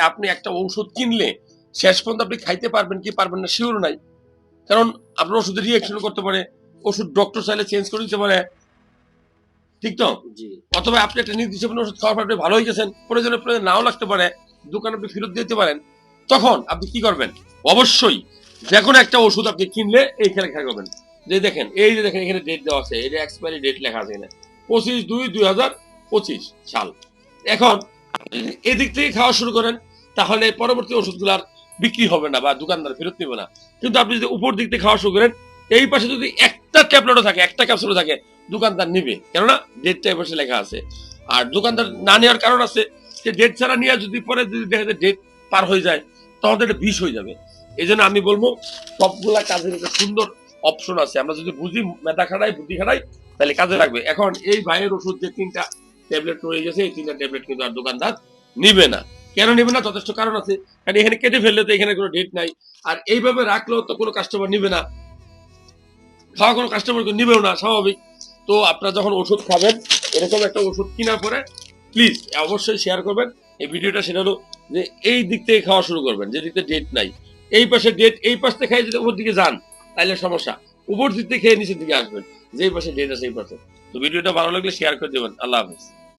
আপনি একটা ঔষধ কিনলে শেষ পর্যন্ত আপনি খাইতে পারবেন কি পারবেন না শিওর নাই। কারণ আপনার ওষুধের রিয়াকশন করতে পারে ওষুধ ডক্টর চাইলে চেঞ্জ করে দিতে পারে। ঠিক তো? অথবা আপনি একটা নির্দিষ্ট ওষুধ খাওয়ার পর আপনি ভালো হয়ে গেছেন প্রয়োজনে প্রয়োজন নাও লাগতে পারে দোকানে আপনি ফেরত দিতে পারেন। তখন আপনি কি করবেন? অবশ্যই যে কোনো একটা ওষুধ আপনি কিনলে এই খেলা খেলা করবেন। যে দেখেন এই যে দেখেন এখানে ডেট দেওয়া আছে যে এক্সপায়ারি ডেট লেখা আছে এখানে। পঁচিশ দুই দুই হাজার পঁচিশ সাল। এখন এদিক থেকে খাওয়া শুরু করেন তাহলে পরবর্তী ওষুধগুলো আর বিক্রি হবে না বা দোকানদার ফেরত নেবে না। কিন্তু আপনি যদি উপর দিক থেকে খাওয়া শুরু করেন, এই পাশে যদি একটা ট্যাবলেটও থাকে, একটা ক্যাপসুলও থাকে, দোকানদার নিবে। কেননা ডেটটা পাশে লেখা আছে। আর দোকানদার না নেওয়ার কারণ আছে যে ডেট ছাড়া নিয়ে যদি পরে যদি দেখা যায় ডেট পার হয়ে যায়, তখন এটা বিষ হয়ে যাবে। এই জন্য আমি বলব, সবগুলা কাজের একটা সুন্দর অপশন আছে। আমরা যদি বুঝি মেধা খাড়াই বুদ্ধি খাড়াই তাহলে কাজে লাগবে। এখন এই ভাইয়ের ওষুধ যে তিনটা ট্যাবলেট রয়ে গেছে, এই তিনটা ট্যাবলেট কিন্তু আর দোকানদার নিবে না। কেন নিবে না? যথেষ্ট কারণ আছে। কারণ এখানে কেটে ফেললে তো এখানে কোনো ডেট নাই। আর এইভাবে রাখলেও তো কোনো কাস্টমার নিবে না। খাওয়া কোনো কাস্টমার নিবেও না, স্বাভাবিক। তো আপনারা যখন ওষুধ খাবেন, এরকম একটা ওষুধ কেনার পরে প্লিজ অবশ্যই শেয়ার করবেন। এই ভিডিওটা সেটা হলো যে এই দিক থেকে খাওয়া শুরু করবেন, যে দিকতে ডেট নাই। এই পাশে ডেট এই পাশ থেকে খেয়ে যদি উপর দিকে যান তাহলে সমস্যা। উপর দিক থেকে খেয়ে নিচের দিকে আসবেন। যেই পাশে ডেট আছে, এই পাশে। তো ভিডিওটা ভালো লাগলে শেয়ার করে দেবেন। আল্লাহ হাফিজ।